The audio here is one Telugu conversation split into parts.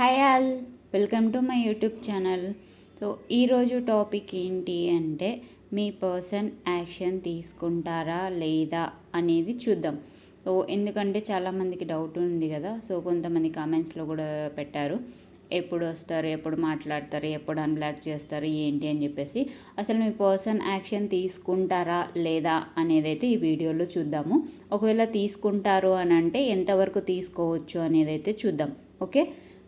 Hi all welcome to my YouTube channel so ఈరోజు టాపిక్ ఏంటి అంటే మీ పర్సన్ యాక్షన్ తీసుకుంటారా లేదా అనేది చూద్దాం సో ఎందుకంటే చాలామందికి డౌట్ ఉంది కదా సో కొంతమంది కామెంట్స్లో కూడా పెట్టారు ఎప్పుడు వస్తారు ఎప్పుడు మాట్లాడతారు ఎప్పుడు అన్బ్లాక్ చేస్తారు ఏంటి అని చెప్పేసి అసలు మీ పర్సన్ యాక్షన్ తీసుకుంటారా లేదా అనేది అయితే ఈ వీడియోలో చూద్దాము ఒకవేళ తీసుకుంటారు అని అంటే ఎంతవరకు తీసుకోవచ్చు అనేది అయితే చూద్దాం ఓకే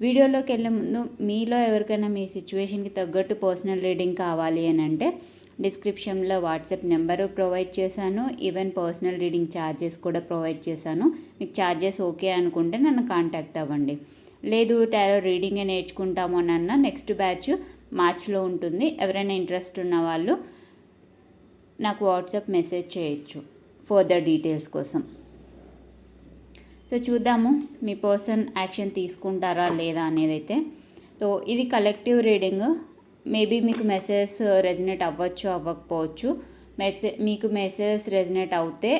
వీడియోలోకి వెళ్ళే ముందు మీలో ఎవరికైనా మీ సిచ్యువేషన్కి తగ్గట్టు పర్సనల్ రీడింగ్ కావాలి అని అంటే డిస్క్రిప్షన్లో వాట్సాప్ నెంబరు ప్రొవైడ్ చేశాను ఈవెన్ పర్సనల్ రీడింగ్ ఛార్జెస్ కూడా ప్రొవైడ్ చేశాను మీకు ఛార్జెస్ ఓకే అనుకుంటే నన్ను కాంటాక్ట్ అవ్వండి లేదు టారో రీడింగే అన్న నెక్స్ట్ బ్యాచ్ మార్చ్లో ఉంటుంది ఎవరైనా ఇంట్రెస్ట్ ఉన్న వాళ్ళు నాకు వాట్సాప్ మెసేజ్ చేయొచ్చు ఫర్దర్ డీటెయిల్స్ కోసం సో చూద్దాము మీ పర్సన్ యాక్షన్ తీసుకుంటారా లేదా అనేది అయితే సో ఇది కలెక్టివ్ రీడింగ్ మేబీ మీకు మెసేజెస్ రెజినేట్ అవ్వచ్చు అవ్వకపోవచ్చు మెసేజ్ మీకు మెసేజెస్ రెజినేట్ అవుతే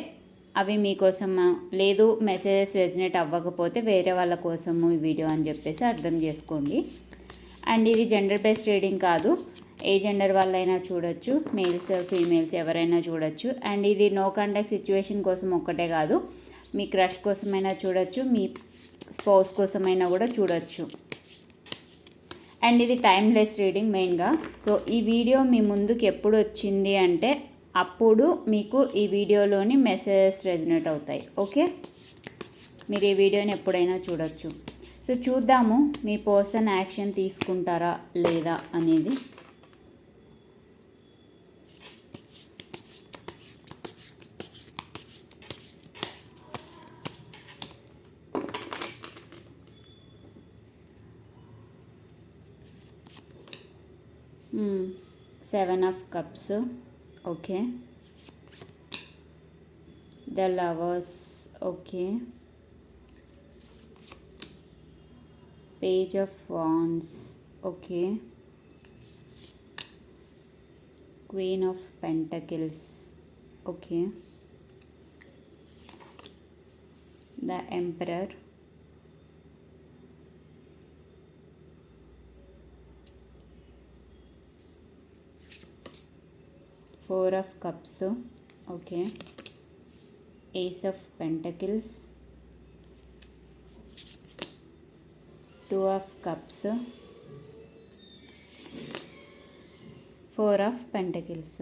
అవి మీకోసం లేదు మెసేజెస్ రెజినేట్ అవ్వకపోతే వేరే వాళ్ళ కోసము ఈ వీడియో అని చెప్పేసి అర్థం చేసుకోండి అండ్ ఇది జెండర్ బేస్డ్ రీడింగ్ కాదు ఏ జెండర్ వాళ్ళైనా చూడొచ్చు మేల్స్ ఫీమేల్స్ ఎవరైనా చూడొచ్చు అండ్ ఇది నో కాంటాక్ట్ సిచ్యువేషన్ కోసం ఒక్కటే కాదు మీ క్రష్ కోసమైనా చూడొచ్చు మీ స్పౌస్ కోసమైనా కూడా చూడొచ్చు అండ్ ఇది టైమ్లెస్ రీడింగ్ మెయిన్గా సో ఈ వీడియో మీ ముందుకు ఎప్పుడు వచ్చింది అంటే అప్పుడు మీకు ఈ వీడియోలోని మెసేజెస్ రెజినేట్ అవుతాయి ఓకే మీరు ఈ వీడియోని ఎప్పుడైనా చూడొచ్చు సో చూద్దాము మీ పర్సన్ యాక్షన్ తీసుకుంటారా లేదా అనేది Hmm. 7 of Cups. Okay. The Lovers. Okay. Page of Wands. Okay. Queen of Pentacles. Okay. The Emperor. Four of cups okay ace of pentacles two of cups four of pentacles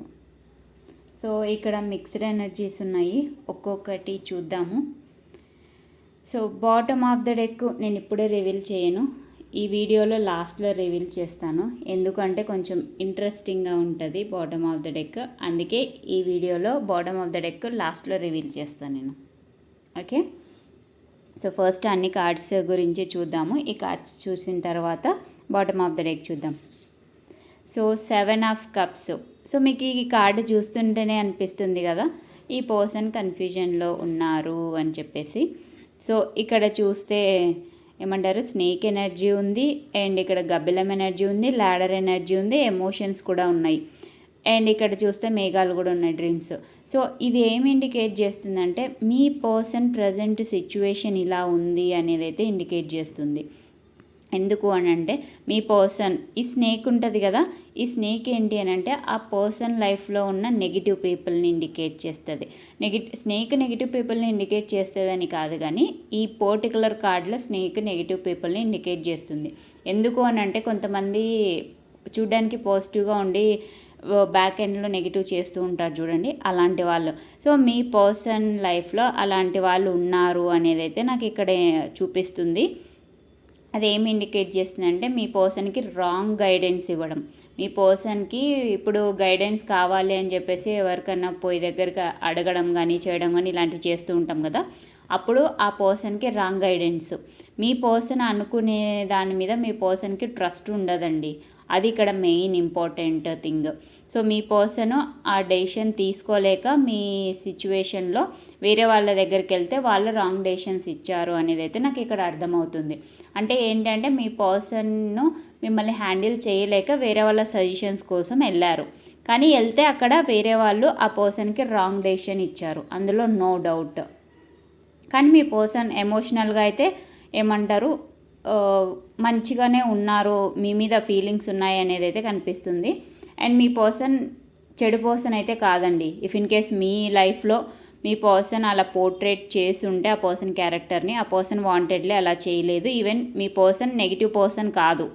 so ఇక్కడ మిక్స్డ్ ఎనర్జీస్ ఉన్నాయి ఒక్కొక్కటి చూద్దాము so bottom of the deck నేను ఇప్పుడే రివీల్ చేయను ఈ వీడియోలో లాస్ట్లో రివీల్ చేస్తాను ఎందుకంటే కొంచెం ఇంట్రెస్టింగ్గా ఉంటుంది బాటమ్ ఆఫ్ ద డెక్ అందుకే ఈ వీడియోలో బాటమ్ ఆఫ్ ద డెక్ లాస్ట్లో రివీల్ చేస్తాను నేను ఓకే సో ఫస్ట్ అన్ని కార్డ్స్ గురించి చూద్దాము ఈ కార్డ్స్ చూసిన తర్వాత బాటమ్ ఆఫ్ ద డెక్ చూద్దాం so seven of cups so మీకు ఈ కార్డు చూస్తుంటేనే అనిపిస్తుంది కదా ఈ పర్సన్ కన్ఫ్యూజన్లో ఉన్నారు అని చెప్పేసి సో ఇక్కడ చూస్తే ఏమంటారు స్నేక్ ఎనర్జీ ఉంది అండ్ ఇక్కడ గబ్బిలం ఎనర్జీ ఉంది లాడర్ ఎనర్జీ ఉంది ఎమోషన్స్ కూడా ఉన్నాయి అండ్ ఇక్కడ చూస్తే మేఘాలు కూడా ఉన్నాయి డ్రీమ్స్ సో ఇది ఏమి ఇండికేట్ చేస్తుందంటే మీ పర్సన్ ప్రజెంట్ సిచ్యువేషన్ ఇలా ఉంది అనేది అయితే ఇండికేట్ చేస్తుంది ఎందుకు అని అంటే మీ పర్సన్ ఈ స్నేక్ ఉంటుంది కదా ఈ స్నేక్ ఏంటి అని అంటే ఆ పర్సన్ లైఫ్లో ఉన్న నెగిటివ్ పీపుల్ని ఇండికేట్ చేస్తుంది నెగిటివ్ స్నేక్ నెగిటివ్ పీపుల్ని ఇండికేట్ చేస్తుందని కాదు కానీ ఈ పర్టికులర్ కార్డులో స్నేక్ నెగిటివ్ పీపుల్ని ఇండికేట్ చేస్తుంది ఎందుకు అని అంటే కొంతమంది చూడ్డానికి పాజిటివ్గా ఉండి బ్యాక్ ఎండ్లో నెగిటివ్ చేస్తూ ఉంటారు చూడండి అలాంటి వాళ్ళు సో మీ పర్సన్ లైఫ్లో అలాంటి వాళ్ళు ఉన్నారు అనేది అయితే నాకు ఇక్కడే చూపిస్తుంది అది ఏమి ఇండికేట్ చేస్తుందంటే మీ పర్సన్కి రాంగ్ గైడెన్స్ ఇవ్వడం మీ పర్సన్కి ఇప్పుడు గైడెన్స్ కావాలి అని చెప్పేసి ఎవరికన్నా పోయి దగ్గరికి అడగడం కానీ చేయడం కానీ ఇలాంటివి చేస్తూ ఉంటాం కదా అప్పుడు ఆ పర్సన్కి రాంగ్ గైడెన్స్ మీ పర్సన్ అనుకునే దాని మీద మీ పర్సన్కి ట్రస్ట్ ఉండదండి అది ఇక్కడ మెయిన్ ఇంపార్టెంట్ థింగ్ సో మీ పర్సన్ ఆ డెసిషన్ తీసుకోలేక మీ సిచ్యువేషన్లో వేరే వాళ్ళ దగ్గరికి వెళ్తే వాళ్ళు రాంగ్ డెసిషన్స్ ఇచ్చారు అనేది అయితే నాకు ఇక్కడ అర్థమవుతుంది అంటే ఏంటంటే మీ పర్సన్ను మిమ్మల్ని హ్యాండిల్ చేయలేక వేరే వాళ్ళ సజెషన్స్ కోసం వెళ్ళారు కానీ వెళ్తే అక్కడ వేరే వాళ్ళు ఆ పర్సన్కి రాంగ్ డెసిషన్ ఇచ్చారు అందులో నో డౌట్ కానీ మీ పర్సన్ ఎమోషనల్గా అయితే ఏమంటారు మంచిగానే ఉన్నారు మీ మీద ఫీలింగ్స్ ఉన్నాయి అనేది అయితే కనిపిస్తుంది అండ్ మీ పర్సన్ చెడు పర్సన్ అయితే కాదండి ఇఫ్ ఇన్ కేస్ మీ లైఫ్లో మీ పర్సన్ అలా పోర్ట్రేట్ చేసి ఉంటే ఆ పర్సన్ క్యారెక్టర్ని ఆ పర్సన్ వాంటెడ్లే అలా చేయలేదు ఈవెన్ మీ పర్సన్ నెగిటివ్ పర్సన్ కాదు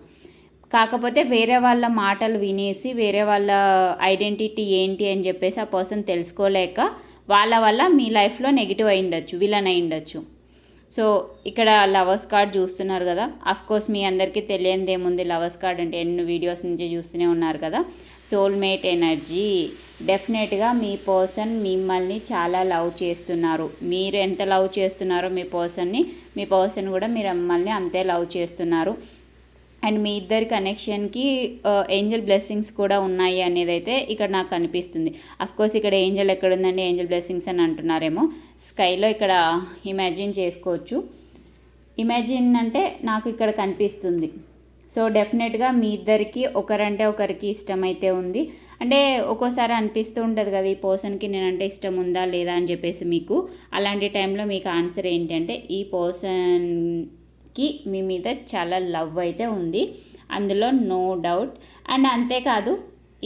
కాకపోతే వేరే వాళ్ళ మాటలు వినేసి వేరే వాళ్ళ ఐడెంటిటీ ఏంటి అని చెప్పేసి ఆ పర్సన్ తెలుసుకోలేక వాళ్ళ వల్ల మీ లైఫ్లో నెగిటివ్ అయి ఉండొచ్చు విలన్ అయి ఉండొచ్చు సో ఇక్కడ లవర్స్ కార్డ్ చూస్తున్నారు కదా కోర్స్ మీ అందరికీ తెలియని ఏముంది లవర్స్ కార్డ్ అంటే ఎన్ని వీడియోస్ నుంచి చూస్తూనే ఉన్నారు కదా సోల్మేట్ ఎనర్జీ డెఫినెట్గా మీ పర్సన్ మిమ్మల్ని చాలా లవ్ చేస్తున్నారు మీరు ఎంత లవ్ చేస్తున్నారో మీ పర్సన్ని మీ పర్సన్ కూడా మీరు మిమ్మల్ని అంతే లవ్ చేస్తున్నారు అండ్ మీ ఇద్దరి కనెక్షన్కి ఏంజల్ బ్లెస్సింగ్స్ కూడా ఉన్నాయి అనేది అయితే ఇక్కడ నాకు కనిపిస్తుంది కోర్స్ ఇక్కడ ఏంజల్ ఉందండి ఏంజల్ బ్లెస్సింగ్స్ అని అంటున్నారేమో స్కైలో ఇక్కడ ఇమాజిన్ చేసుకోవచ్చు ఇమాజిన్ అంటే నాకు ఇక్కడ కనిపిస్తుంది సో డెఫినెట్గా మీ ఇద్దరికి ఒకరంటే ఒకరికి ఇష్టమైతే ఉంది అంటే ఒక్కోసారి అనిపిస్తూ ఉంటుంది కదా ఈ పర్సన్కి నేనంటే ఇష్టం ఉందా లేదా అని చెప్పేసి మీకు అలాంటి టైంలో మీకు ఆన్సర్ ఏంటంటే ఈ పర్సన్ కి మీ మీద చాలా లవ్ అయితే ఉంది అందులో నో డౌట్ అండ్ అంతేకాదు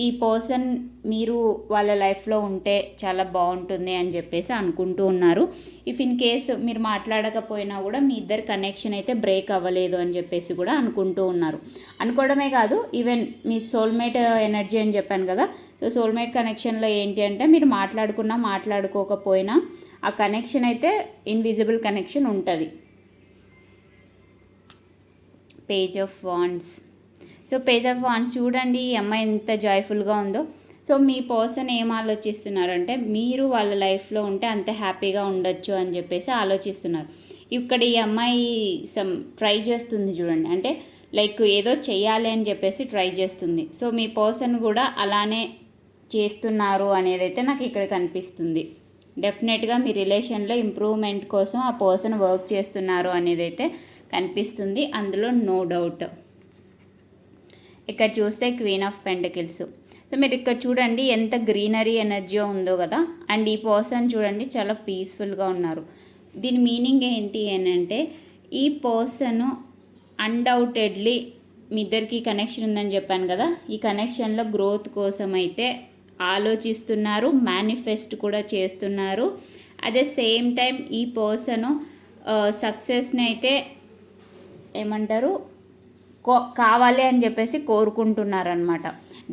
ఈ పర్సన్ మీరు వాళ్ళ లైఫ్లో ఉంటే చాలా బాగుంటుంది అని చెప్పేసి అనుకుంటూ ఉన్నారు ఇఫ్ ఇన్ కేస్ మీరు మాట్లాడకపోయినా కూడా మీ ఇద్దరు కనెక్షన్ అయితే బ్రేక్ అవ్వలేదు అని చెప్పేసి కూడా అనుకుంటూ ఉన్నారు అనుకోవడమే కాదు ఈవెన్ మీ సోల్మేట్ ఎనర్జీ అని చెప్పాను కదా సో సోల్మేట్ కనెక్షన్లో ఏంటి అంటే మీరు మాట్లాడుకున్నా మాట్లాడుకోకపోయినా ఆ కనెక్షన్ అయితే ఇన్విజిబుల్ కనెక్షన్ ఉంటుంది page of wands so page of wands చూడండి ఈ అమ్మాయి ఎంత జాయ్ఫుల్గా ఉందో సో మీ పర్సన్ ఏం ఆలోచిస్తున్నారంటే మీరు వాళ్ళ లైఫ్లో ఉంటే అంత హ్యాపీగా ఉండొచ్చు అని చెప్పేసి ఆలోచిస్తున్నారు ఇక్కడ ఈ అమ్మాయి సమ్ ట్రై చేస్తుంది చూడండి అంటే లైక్ ఏదో చేయాలి అని చెప్పేసి ట్రై చేస్తుంది సో మీ పర్సన్ కూడా అలానే చేస్తున్నారు అనేది అయితే నాకు ఇక్కడ కనిపిస్తుంది డెఫినెట్గా మీ రిలేషన్లో ఇంప్రూవ్మెంట్ కోసం ఆ పర్సన్ వర్క్ చేస్తున్నారు అనేది అయితే కనిపిస్తుంది అందులో నో డౌట్ ఇక్కడ చూస్తే క్వీన్ ఆఫ్ పెంటకిల్స్ సో మీరు ఇక్కడ చూడండి ఎంత గ్రీనరీ ఎనర్జీ ఉందో కదా అండ్ ఈ పర్సన్ చూడండి చాలా పీస్ఫుల్గా ఉన్నారు దీని మీనింగ్ ఏంటి అని అంటే ఈ పర్సన్ అన్డౌటెడ్లీ మీ ఇద్దరికి కనెక్షన్ ఉందని చెప్పాను కదా ఈ కనెక్షన్లో గ్రోత్ కోసం అయితే ఆలోచిస్తున్నారు మేనిఫెస్ట్ కూడా చేస్తున్నారు అదే సేమ్ టైం ఈ పర్సన్ సక్సెస్ని uh, అయితే ఏమంటారు కో కావాలి అని చెప్పేసి కోరుకుంటున్నారనమాట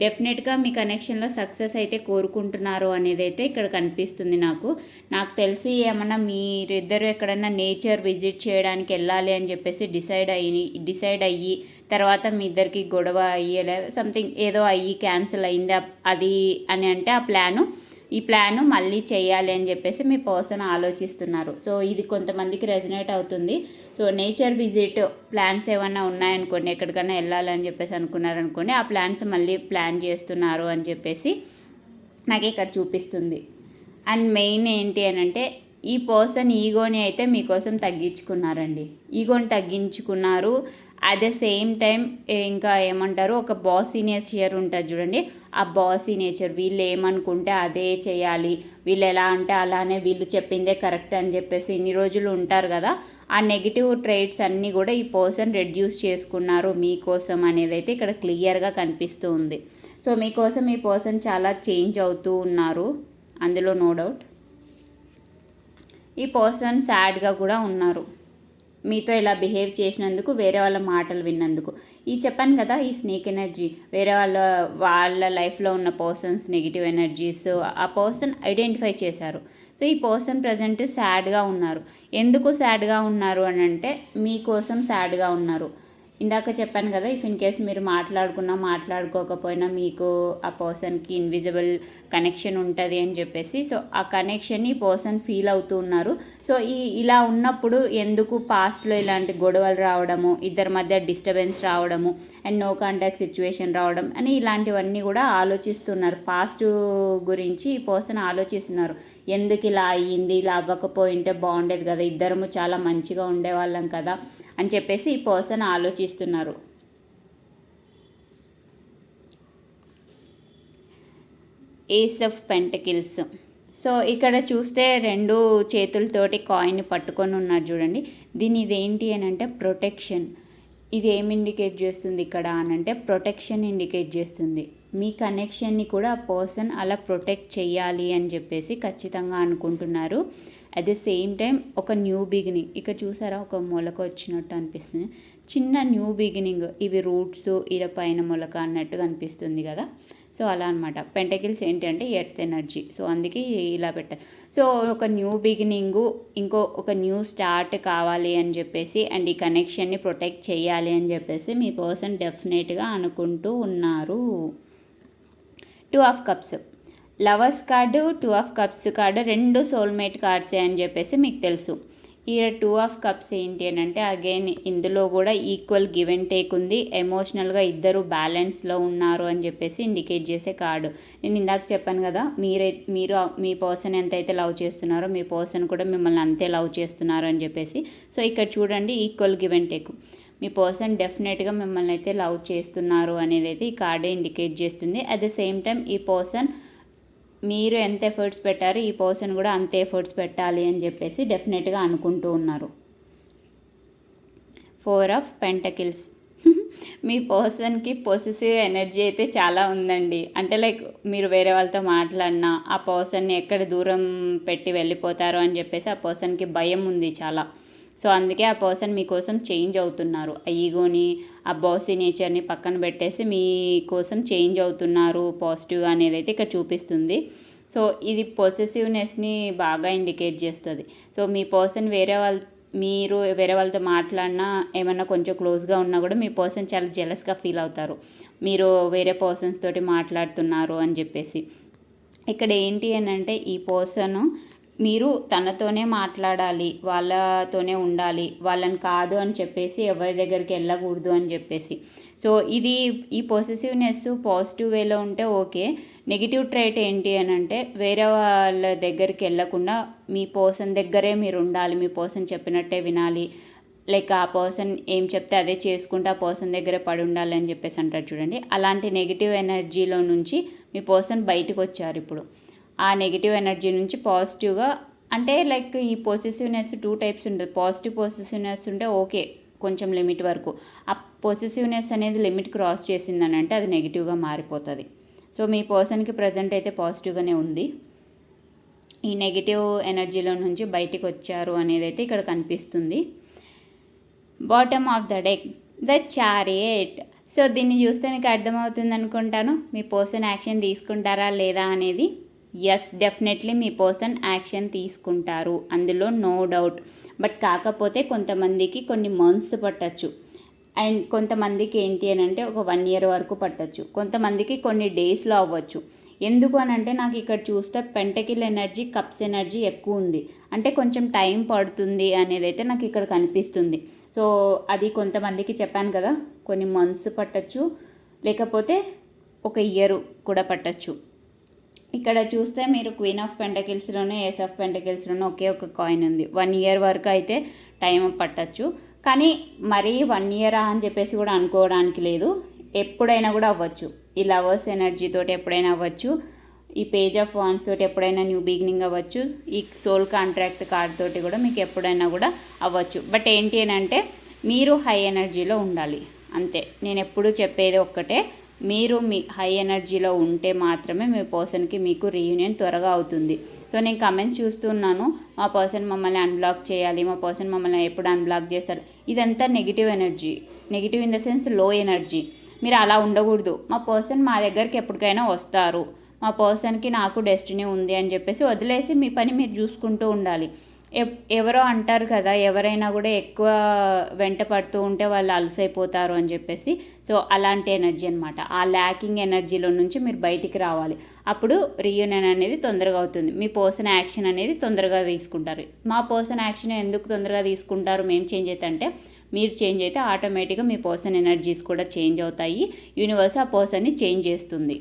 డెఫినెట్గా మీ కనెక్షన్లో సక్సెస్ అయితే కోరుకుంటున్నారు అనేది అయితే ఇక్కడ కనిపిస్తుంది నాకు నాకు తెలిసి ఏమన్నా మీరిద్దరు ఎక్కడన్నా నేచర్ విజిట్ చేయడానికి వెళ్ళాలి అని చెప్పేసి డిసైడ్ అయ్యి డిసైడ్ అయ్యి తర్వాత మీ ఇద్దరికి గొడవ అయ్యేలా సంథింగ్ ఏదో అయ్యి క్యాన్సిల్ అయింది అది అని అంటే ఆ ప్లాను ఈ ప్లాన్ మళ్ళీ చేయాలి అని చెప్పేసి మీ పర్సన్ ఆలోచిస్తున్నారు సో ఇది కొంతమందికి రెజనేట్ అవుతుంది సో నేచర్ విజిట్ ప్లాన్స్ ఏమైనా ఉన్నాయనుకోండి ఎక్కడికైనా వెళ్ళాలని చెప్పేసి అనుకున్నారనుకోండి ఆ ప్లాన్స్ మళ్ళీ ప్లాన్ చేస్తున్నారు అని చెప్పేసి నాకు ఇక్కడ చూపిస్తుంది అండ్ మెయిన్ ఏంటి అని అంటే ఈ పర్సన్ ఈగోని అయితే మీకోసం తగ్గించుకున్నారండి ఈగోని తగ్గించుకున్నారు అట్ ద సేమ్ టైం ఇంకా ఏమంటారు ఒక బాసీ నేచర్ ఉంటుంది చూడండి ఆ బాస్ నేచర్ వీళ్ళు ఏమనుకుంటే అదే చేయాలి వీళ్ళు ఎలా అంటే అలానే వీళ్ళు చెప్పిందే కరెక్ట్ అని చెప్పేసి ఇన్ని రోజులు ఉంటారు కదా ఆ నెగిటివ్ ట్రేడ్స్ అన్నీ కూడా ఈ పర్సన్ రెడ్యూస్ చేసుకున్నారు మీకోసం అనేది అయితే ఇక్కడ క్లియర్గా కనిపిస్తూ ఉంది సో మీకోసం ఈ పర్సన్ చాలా చేంజ్ అవుతూ ఉన్నారు అందులో నో డౌట్ ఈ పర్సన్ సాడ్గా కూడా ఉన్నారు మీతో ఇలా బిహేవ్ చేసినందుకు వేరే వాళ్ళ మాటలు విన్నందుకు ఈ చెప్పాను కదా ఈ స్నేక్ ఎనర్జీ వేరే వాళ్ళ వాళ్ళ లైఫ్లో ఉన్న పర్సన్స్ నెగిటివ్ ఎనర్జీస్ ఆ పర్సన్ ఐడెంటిఫై చేశారు సో ఈ పర్సన్ ప్రజెంట్ సాడ్గా ఉన్నారు ఎందుకు సాడ్గా ఉన్నారు అని అంటే మీకోసం సాడ్గా ఉన్నారు ఇందాక చెప్పాను కదా ఇఫ్ ఇన్ కేస్ మీరు మాట్లాడుకున్నా మాట్లాడుకోకపోయినా మీకు ఆ పర్సన్కి ఇన్విజిబుల్ కనెక్షన్ ఉంటుంది అని చెప్పేసి సో ఆ కనెక్షన్ని పర్సన్ ఫీల్ అవుతూ ఉన్నారు సో ఈ ఇలా ఉన్నప్పుడు ఎందుకు పాస్ట్లో ఇలాంటి గొడవలు రావడము ఇద్దరి మధ్య డిస్టర్బెన్స్ రావడము అండ్ నో కాంటాక్ట్ సిచ్యువేషన్ రావడం అని ఇలాంటివన్నీ కూడా ఆలోచిస్తున్నారు పాస్ట్ గురించి ఈ పర్సన్ ఆలోచిస్తున్నారు ఎందుకు ఇలా అయ్యింది ఇలా అవ్వకపోయింటే బాగుండేది కదా ఇద్దరము చాలా మంచిగా ఉండేవాళ్ళం కదా అని చెప్పేసి ఈ పర్సన్ ఆలోచిస్తున్నారు ఏస్ ఆఫ్ పెంటకిల్స్ సో ఇక్కడ చూస్తే రెండు చేతులతోటి కాయిన్ పట్టుకొని ఉన్నారు చూడండి దీని ఇదేంటి అని అంటే ప్రొటెక్షన్ ఇది ఏం ఇండికేట్ చేస్తుంది ఇక్కడ అని అంటే ప్రొటెక్షన్ ఇండికేట్ చేస్తుంది మీ కనెక్షన్ని కూడా ఆ పర్సన్ అలా ప్రొటెక్ట్ చేయాలి అని చెప్పేసి ఖచ్చితంగా అనుకుంటున్నారు అట్ ది సేమ్ టైం ఒక న్యూ బిగినింగ్ ఇక్కడ చూసారా ఒక మొలక వచ్చినట్టు అనిపిస్తుంది చిన్న న్యూ బిగినింగ్ ఇవి రూట్స్ ఇలా పైన మొలక అన్నట్టుగా అనిపిస్తుంది కదా సో అలా అనమాట పెంటకిల్స్ ఏంటంటే ఎర్త్ ఎనర్జీ సో అందుకే ఇలా పెట్టారు సో ఒక న్యూ బిగినింగు ఇంకో ఒక న్యూ స్టార్ట్ కావాలి అని చెప్పేసి అండ్ ఈ కనెక్షన్ని ప్రొటెక్ట్ చేయాలి అని చెప్పేసి మీ పర్సన్ డెఫినెట్గా అనుకుంటూ ఉన్నారు two of cups lovers card two of cups card రెండు సోల్మేట్ కార్డ్సే అని చెప్పేసి మీకు తెలుసు ఈ టూ ఆఫ్ కప్స్ ఏంటి అని అంటే అగైన్ ఇందులో కూడా ఈక్వల్ గివ్ అండ్ టేక్ ఉంది ఎమోషనల్గా ఇద్దరు బ్యాలెన్స్లో ఉన్నారు అని చెప్పేసి ఇండికేట్ చేసే కార్డు నేను ఇందాక చెప్పాను కదా మీరే మీరు మీ పర్సన్ ఎంతైతే లవ్ చేస్తున్నారో మీ పర్సన్ కూడా మిమ్మల్ని అంతే లవ్ చేస్తున్నారు అని చెప్పేసి సో ఇక్కడ చూడండి ఈక్వల్ గివ్ అండ్ టేక్ మీ పర్సన్ డెఫినెట్గా మిమ్మల్ని అయితే లవ్ చేస్తున్నారు అనేది అయితే ఈ కార్డే ఇండికేట్ చేస్తుంది అట్ ద సేమ్ టైం ఈ పర్సన్ మీరు ఎంత ఎఫర్ట్స్ పెట్టారో ఈ పర్సన్ కూడా అంతే ఎఫర్ట్స్ పెట్టాలి అని చెప్పేసి డెఫినెట్గా అనుకుంటూ ఉన్నారు ఫోర్ ఆఫ్ పెంటకిల్స్ మీ పర్సన్కి పొసిసివ్ ఎనర్జీ అయితే చాలా ఉందండి అంటే లైక్ మీరు వేరే వాళ్ళతో మాట్లాడినా ఆ పర్సన్ని ఎక్కడ దూరం పెట్టి వెళ్ళిపోతారు అని చెప్పేసి ఆ పర్సన్కి భయం ఉంది చాలా సో అందుకే ఆ పర్సన్ మీకోసం చేంజ్ అవుతున్నారు ఆ ఈగోని ఆ బాసీ నేచర్ని పక్కన పెట్టేసి మీకోసం చేంజ్ అవుతున్నారు పాజిటివ్ అనేది అయితే ఇక్కడ చూపిస్తుంది సో ఇది పొసెసివ్నెస్ని బాగా ఇండికేట్ చేస్తుంది సో మీ పర్సన్ వేరే వాళ్ళ మీరు వేరే వాళ్ళతో మాట్లాడినా ఏమన్నా కొంచెం క్లోజ్గా ఉన్నా కూడా మీ పర్సన్ చాలా జెలస్గా ఫీల్ అవుతారు మీరు వేరే పర్సన్స్ తోటి మాట్లాడుతున్నారు అని చెప్పేసి ఇక్కడ ఏంటి అని అంటే ఈ పర్సను మీరు తనతోనే మాట్లాడాలి వాళ్ళతోనే ఉండాలి వాళ్ళని కాదు అని చెప్పేసి ఎవరి దగ్గరికి వెళ్ళకూడదు అని చెప్పేసి సో ఇది ఈ పొసెసివ్నెస్ పాజిటివ్ వేలో ఉంటే ఓకే నెగిటివ్ ట్రైట్ ఏంటి అని అంటే వేరే వాళ్ళ దగ్గరికి వెళ్ళకుండా మీ పర్సన్ దగ్గరే మీరు ఉండాలి మీ పర్సన్ చెప్పినట్టే వినాలి లైక్ ఆ పర్సన్ ఏం చెప్తే అదే చేసుకుంటే ఆ పర్సన్ దగ్గరే పడి ఉండాలి అని చెప్పేసి అంటారు చూడండి అలాంటి నెగిటివ్ ఎనర్జీలో నుంచి మీ పర్సన్ బయటకు వచ్చారు ఇప్పుడు ఆ నెగిటివ్ ఎనర్జీ నుంచి పాజిటివ్గా అంటే లైక్ ఈ పొసెసివ్నెస్ టూ టైప్స్ ఉంటుంది పాజిటివ్ పొసెసివ్నెస్ ఉంటే ఓకే కొంచెం లిమిట్ వరకు ఆ పొసెసివ్నెస్ అనేది లిమిట్ క్రాస్ చేసిందని అంటే అది నెగిటివ్గా మారిపోతుంది సో మీ పర్సన్కి ప్రజెంట్ అయితే పాజిటివ్గానే ఉంది ఈ నెగిటివ్ ఎనర్జీలో నుంచి బయటికి వచ్చారు అనేది అయితే ఇక్కడ కనిపిస్తుంది bottom of the deck the chariot so దీన్ని చూస్తే మీకు అర్థమవుతుంది అనుకుంటాను మీ పర్సన్ యాక్షన్ తీసుకుంటారా లేదా అనేది ఎస్ డెఫినెట్లీ మీ పర్సన్ యాక్షన్ తీసుకుంటారు అందులో నో డౌట్ బట్ కాకపోతే కొంతమందికి కొన్ని మంత్స్ పట్టచ్చు అండ్ కొంతమందికి ఏంటి అని అంటే ఒక వన్ ఇయర్ వరకు పట్టచ్చు కొంతమందికి కొన్ని డేస్లో అవ్వచ్చు ఎందుకు అని అంటే నాకు ఇక్కడ చూస్తే పెంటకిల్ ఎనర్జీ కప్స్ ఎనర్జీ ఎక్కువ ఉంది అంటే కొంచెం టైం పడుతుంది అనేది అయితే నాకు ఇక్కడ కనిపిస్తుంది సో అది కొంతమందికి చెప్పాను కదా కొన్ని మంత్స్ పట్టచ్చు లేకపోతే ఒక ఇయర్ కూడా పట్టచ్చు ఇక్కడ చూస్తే మీరు క్వీన్ ఆఫ్ పెంటకిల్స్లోనే ఏస్ ఆఫ్ పెంటకిల్స్లోనే ఒకే ఒక కాయిన్ ఉంది వన్ ఇయర్ వరకు అయితే టైం పట్టచ్చు కానీ మరీ వన్ ఇయరా అని చెప్పేసి కూడా అనుకోవడానికి లేదు ఎప్పుడైనా కూడా అవ్వచ్చు ఈ లవర్స్ ఎనర్జీతో ఎప్పుడైనా అవ్వచ్చు ఈ పేజ్ ఆఫ్ వాన్స్ తోటి ఎప్పుడైనా న్యూ బిగినింగ్ అవ్వచ్చు ఈ సోల్ కాంట్రాక్ట్ కార్డ్ తోటి కూడా మీకు ఎప్పుడైనా కూడా అవ్వచ్చు బట్ ఏంటి అని అంటే మీరు హై ఎనర్జీలో ఉండాలి అంతే నేను ఎప్పుడూ చెప్పేది ఒక్కటే మీరు మీ హై ఎనర్జీలో ఉంటే మాత్రమే మీ పర్సన్కి మీకు రీయూనియన్ త్వరగా అవుతుంది సో నేను కమెంట్స్ చూస్తున్నాను మా పర్సన్ మమ్మల్ని అన్బ్లాక్ చేయాలి మా పర్సన్ మమ్మల్ని ఎప్పుడు అన్బ్లాక్ చేస్తారు ఇదంతా negative energy negative in the sense low energy మీరు అలా ఉండకూడదు మా పర్సన్ మా దగ్గరికి ఎప్పటికైనా వస్తారు మా పర్సన్కి నాకు డెస్టినీ ఉంది అని చెప్పేసి వదిలేసి మీ పని మీరు చూసుకుంటూ ఉండాలి ఎవరో అంటారు కదా ఎవరైనా కూడా ఎక్కువ వెంట పడుతూ ఉంటే వాళ్ళు అలసైపోతారు అని చెప్పేసి సో అలాంటి ఎనర్జీ అనమాట ఆ ల్యాకింగ్ ఎనర్జీలో నుంచి మీరు బయటికి రావాలి అప్పుడు రీయూనియన్ అనేది తొందరగా అవుతుంది మీ పర్సన్ యాక్షన్ అనేది తొందరగా తీసుకుంటారు మా పర్సన్ యాక్షన్ ఎందుకు తొందరగా తీసుకుంటారు మేము చేంజ్ అయితే అంటే మీరు చేంజ్ అయితే ఆటోమేటిక్గా మీ పర్సన్ ఎనర్జీస్ కూడా చేంజ్ అవుతాయి యూనివర్స్ ఆ పర్సన్ని చేంజ్ చేస్తుంది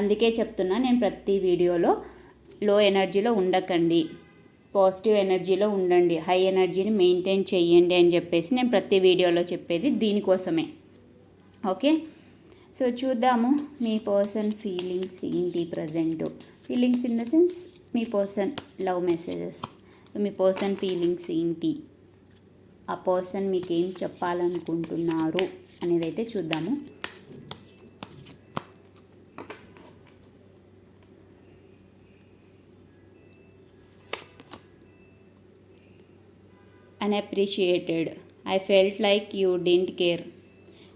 అందుకే చెప్తున్నా నేను ప్రతి వీడియోలో లో ఎనర్జీలో ఉండకండి పాజిటివ్ ఎనర్జీలో ఉండండి హై ఎనర్జీని మెయింటైన్ చేయండి అని చెప్పేసి నేను ప్రతి వీడియోలో చెప్పేది దీనికోసమే ఓకే సో చూద్దాము మీ పర్సన్ ఫీలింగ్స్ ఏంటి present feelings in the sense me person love messages మీ పర్సన్ ఫీలింగ్స్ ఏంటి ఆ పర్సన్ మీకు ఏం చెప్పాలనుకుంటున్నారు అనేది అయితే చూద్దాము unappreciated I felt like you didn't care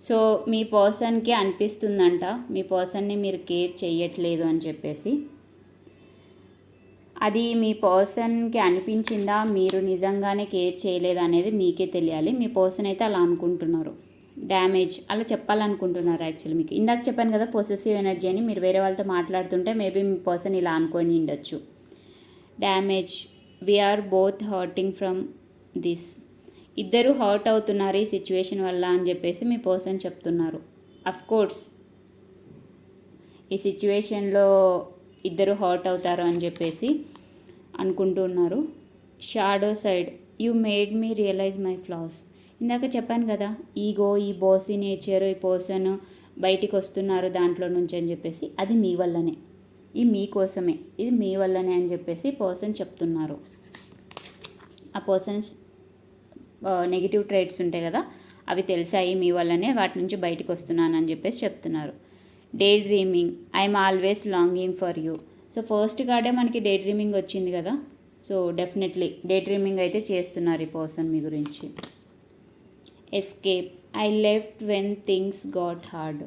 so మీ పర్సన్కి అనిపిస్తుందంట మీ పర్సన్ని మీరు కేర్ చేయట్లేదు అని చెప్పేసి అది మీ పర్సన్కి అనిపించిందా మీరు నిజంగానే కేర్ చేయలేదు అనేది మీకే తెలియాలి మీ పర్సన్ అయితే అలా అనుకుంటున్నారు డ్యామేజ్ అలా చెప్పాలనుకుంటున్నారు యాక్చువల్లీ మీకు ఇందాక చెప్పాను కదా పొసెసివ్ ఎనర్జీ అని మీరు వేరే వాళ్ళతో మాట్లాడుతుంటే మేబీ మీ పర్సన్ ఇలా అనుకొని ఉండొచ్చు damage we're both hurting from this ఇద్దరు హర్ట్ అవుతున్నారు ఈ సిచ్యువేషన్ వల్ల అని చెప్పేసి మీ పర్సన్ చెప్తున్నారు అఫ్ కోర్స్ ఈ సిచ్యువేషన్లో ఇద్దరు హర్ట్ అవుతారు అని చెప్పేసి అనుకుంటున్నారు shadow side you made me realise my flaws ఇందాక చెప్పాను కదా ఈగో ఈ బాసీ నేచర్ ఈ పర్సన్ బయటికి వస్తున్నారు దాంట్లో నుంచి అని చెప్పేసి అది మీ వల్లనే ఇది మీకోసమే ఇది మీ వల్లనే అని చెప్పేసి పర్సన్ చెప్తున్నారు ఆ పర్సన్స్ నెగిటివ్ ట్రేట్స్ ఉంటాయి కదా అవి తెలిసాయి మీ వల్లనే వాటి నుంచి బయటకు వస్తున్నాను అని చెప్పేసి చెప్తున్నారు day dreaming I'm always longing for you so first కాడే మనకి డే డ్రీమింగ్ వచ్చింది కదా సో డెఫినెట్లీ డే డ్రీమింగ్ అయితే చేస్తున్నారు ఈ పర్సన్ మీ గురించి escape I left when things got hard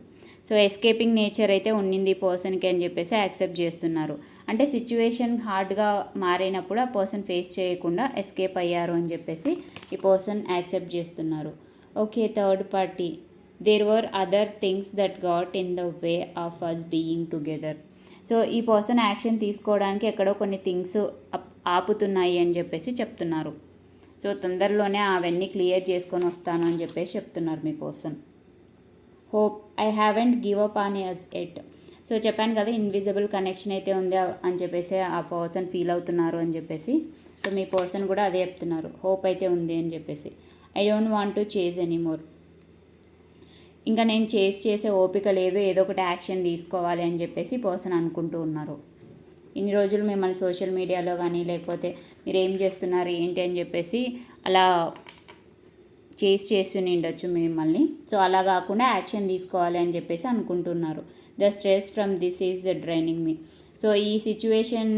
so escaping nature అయితే ఉండింది ఈ పర్సన్కి అని చెప్పేసి యాక్సెప్ట్ చేస్తున్నారు అంటే సిచ్యువేషన్ హార్డ్గా మారినప్పుడు ఆ పర్సన్ ఫేస్ చేయకుండా ఎస్కేప్ అయ్యారు అని చెప్పేసి ఈ పర్సన్ యాక్సెప్ట్ చేస్తున్నారు okay third party there were other things that got in the way of us being together so ఈ పర్సన్ యాక్షన్ తీసుకోవడానికి ఎక్కడో కొన్ని థింగ్స్ ఆపుతున్నాయి అని చెప్పేసి చెప్తున్నారు సో తొందరలోనే అవన్నీ క్లియర్ చేసుకొని వస్తాను అని చెప్పేసి చెప్తున్నారు మీ person hope I haven't give up on us yet so చెప్పాను కదా ఇన్విజిబుల్ కనెక్షన్ అయితే ఉంది అని చెప్పేసి ఆ పర్సన్ ఫీల్ అవుతున్నారు అని చెప్పేసి సో మీ పర్సన్ కూడా అదే చెప్తున్నారు హోప్ అయితే ఉంది అని చెప్పేసి I don't want to chase anymore ఇంకా నేను చేసి చేసే ఓపిక లేదు ఏదో ఒకటి యాక్షన్ తీసుకోవాలి అని చెప్పేసి పర్సన్ అనుకుంటూ ఉన్నారు ఇన్ని రోజులు మిమ్మల్ని సోషల్ మీడియాలో కానీ లేకపోతే మీరు ఏం చేస్తున్నారు ఏంటి అని చెప్పేసి అలా చేసి చేస్తూ ఉండొచ్చు మిమ్మల్ని సో అలా కాకుండా యాక్షన్ తీసుకోవాలి అని చెప్పేసి అనుకుంటున్నారు the stress from this is draining me so ఈ సిచ్యువేషన్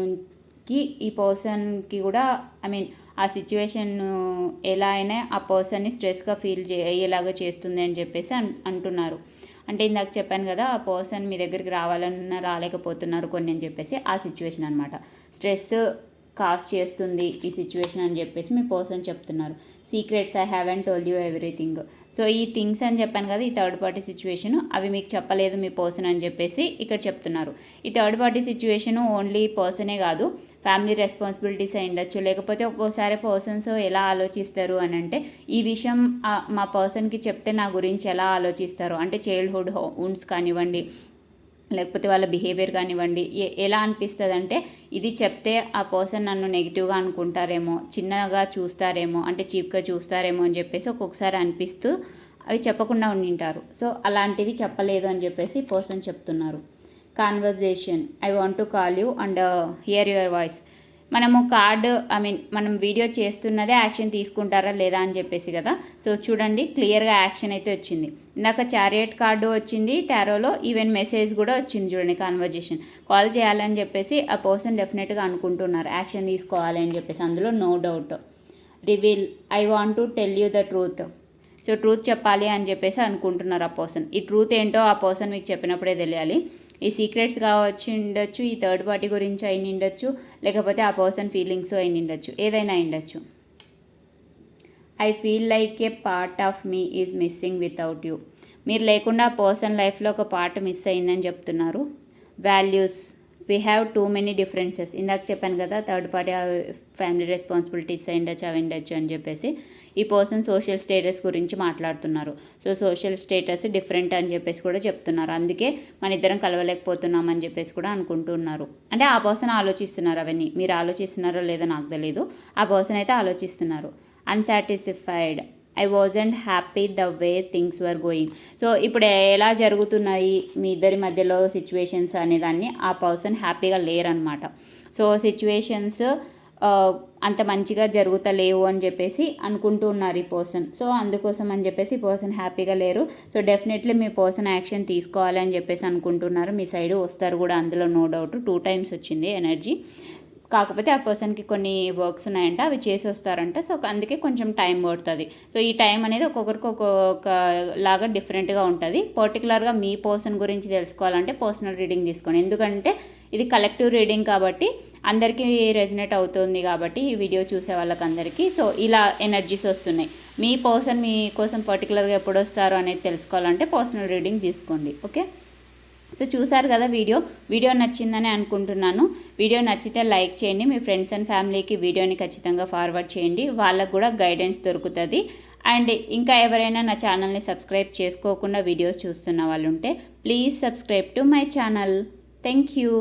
నుంచి ఈ పర్సన్కి కూడా ఐ మీన్ ఆ సిచ్యువేషన్ ఎలా అయినా ఆ పర్సన్ని స్ట్రెస్గా ఫీల్ అయ్యేలాగా చేస్తుంది అని చెప్పేసి అన్ అంటున్నారు అంటే ఇందాక చెప్పాను కదా ఆ పర్సన్ మీ దగ్గరికి రావాలన్నా రాలేకపోతున్నారు కొన్ని అని చెప్పేసి ఆ సిచ్యువేషన్ అనమాట స్ట్రెస్ కాస్ చేస్తుంది ఈ సిచ్యువేషన్ అని చెప్పేసి మీ పర్సన్ చెప్తున్నారు secrets I have and told you everything so ఈ థింగ్స్ అని చెప్పాను కదా ఈ థర్డ్ పార్టీ సిచ్యువేషను అవి మీకు చెప్పలేదు మీ పర్సన్ అని చెప్పేసి ఇక్కడ చెప్తున్నారు ఈ థర్డ్ పార్టీ సిచ్యువేషను ఓన్లీ పర్సనే కాదు ఫ్యామిలీ రెస్పాన్సిబిలిటీస్ అయి ఉండొచ్చు లేకపోతే ఒక్కోసారి పర్సన్స్ ఎలా ఆలోచిస్తారు అని అంటే ఈ విషయం మా పర్సన్కి చెప్తే నా గురించి ఎలా ఆలోచిస్తారు అంటే చైల్డ్హుడ్ హో ఉండ్స్ కానివ్వండి లేకపోతే వాళ్ళ బిహేవియర్ కానివ్వండి ఎలా అనిపిస్తుంది అంటే ఇది చెప్తే ఆ పర్సన్ నన్ను నెగిటివ్గా అనుకుంటారేమో చిన్నగా చూస్తారేమో అంటే చీప్గా చూస్తారేమో అని చెప్పేసి ఒక్కొక్కసారి అనిపిస్తూ అవి చెప్పకుండా ఉండింటారు సో అలాంటివి చెప్పలేదు అని చెప్పేసి పర్సన్ చెప్తున్నారు conversation I want to call you and hear your voice మనము కార్డు ఐ మీన్ మనం వీడియో చేస్తున్నదే యాక్షన్ తీసుకుంటారా లేదా అని చెప్పేసి కదా సో చూడండి క్లియర్గా యాక్షన్ అయితే వచ్చింది ఇందాక చారియట్ కార్డు వచ్చింది టారోలో ఈవెన్ మెసేజ్ కూడా వచ్చింది చూడండి కాన్వర్జేషన్ కాల్ చేయాలని చెప్పేసి ఆ పర్సన్ డెఫినెట్గా అనుకుంటున్నారు యాక్షన్ తీసుకోవాలి అని చెప్పేసి అందులో no doubt reveal I want to tell you the truth so truth చెప్పాలి అని చెప్పేసి అనుకుంటున్నారు ఆ పర్సన్ ఈ ట్రూత్ ఏంటో ఆ పర్సన్ మీకు చెప్పినప్పుడే తెలియాలి ఈ సీక్రెట్స్ కావచ్చు ఉండొచ్చు ఈ థర్డ్ పార్టీ గురించి అయిన ఉండొచ్చు లేకపోతే ఆ పర్సన్ ఫీలింగ్స్ అయిన ఉండొచ్చు ఏదైనా ఉండొచ్చు I feel like a part of me is missing without you మీరు లేకుండా పర్సన్ లైఫ్లో ఒక పార్ట్ మిస్ అయిందని చెప్తున్నారు values we have too many differences ఇందాక చెప్పాను కదా థర్డ్ పార్టీ ఫ్యామిలీ రెస్పాన్సిబిలిటీస్ అయిండొచ్చు అవి ఉండొచ్చు అని చెప్పేసి ఈ పర్సన్ సోషల్ స్టేటస్ గురించి మాట్లాడుతున్నారు సో సోషల్ స్టేటస్ డిఫరెంట్ అని చెప్పేసి కూడా చెప్తున్నారు అందుకే మన ఇద్దరం కలవలేకపోతున్నాం అని చెప్పేసి కూడా అనుకుంటున్నారు అంటే ఆ పర్సన్ ఆలోచిస్తున్నారు అవన్నీ మీరు ఆలోచిస్తున్నారో లేదో నాకు తెలియదు ఆ పర్సన్ అయితే ఆలోచిస్తున్నారు unsatisfied I wasn't happy the way things were going so ఇప్పుడు ఎలా జరుగుతున్నాయి మీ ఇద్దరి మధ్యలో సిచ్యువేషన్స్ అనేదాన్ని ఆ పర్సన్ హ్యాపీగా లేరనమాట సో సిచ్యువేషన్స్ అంత మంచిగా జరుగుతలేవు అని చెప్పేసి అనుకుంటూ ఉన్నారు ఈ పర్సన్ సో అందుకోసం అని చెప్పేసి పర్సన్ హ్యాపీగా లేరు సో డెఫినెట్లీ మీ పర్సన్ యాక్షన్ తీసుకోవాలి అని చెప్పేసి అనుకుంటున్నారు మీ సైడ్ వస్తారు కూడా అందులో నో డౌట్ టూ టైమ్స్ వచ్చింది ఎనర్జీ కాకపోతే ఆ పర్సన్కి కొన్ని వర్క్స్ ఉన్నాయంట అవి చేసి వస్తారంట సో అందుకే కొంచెం టైం పడుతుంది సో ఈ టైం అనేది ఒక్కొక్కరికి ఒక్కొక్క లాగా డిఫరెంట్గా ఉంటుంది పర్టికులర్గా మీ పర్సన్ గురించి తెలుసుకోవాలంటే పర్సనల్ రీడింగ్ తీసుకోండి ఎందుకంటే ఇది కలెక్టివ్ రీడింగ్ కాబట్టి అందరికీ రెజినేట్ అవుతుంది కాబట్టి ఈ వీడియో చూసే వాళ్ళకి అందరికీ సో ఇలా ఎనర్జీస్ వస్తున్నాయి మీ పర్సన్ మీకోసం పర్టికులర్గా ఎప్పుడు వస్తారో అనేది తెలుసుకోవాలంటే పర్సనల్ రీడింగ్ తీసుకోండి ఓకే సో చూసారు కదా వీడియో వీడియో నచ్చిందని అనుకుంటున్నాను వీడియో నచ్చితే లైక్ చేయండి మీ ఫ్రెండ్స్ అండ్ ఫ్యామిలీకి వీడియోని ఖచ్చితంగా ఫార్వర్డ్ చేయండి వాళ్ళకు కూడా గైడెన్స్ దొరుకుతుంది అండ్ ఇంకా ఎవరైనా నా ఛానల్ని సబ్స్క్రైబ్ చేసుకోకుండా వీడియోస్ చూస్తున్న వాళ్ళు ఉంటే please subscribe to my channel thank you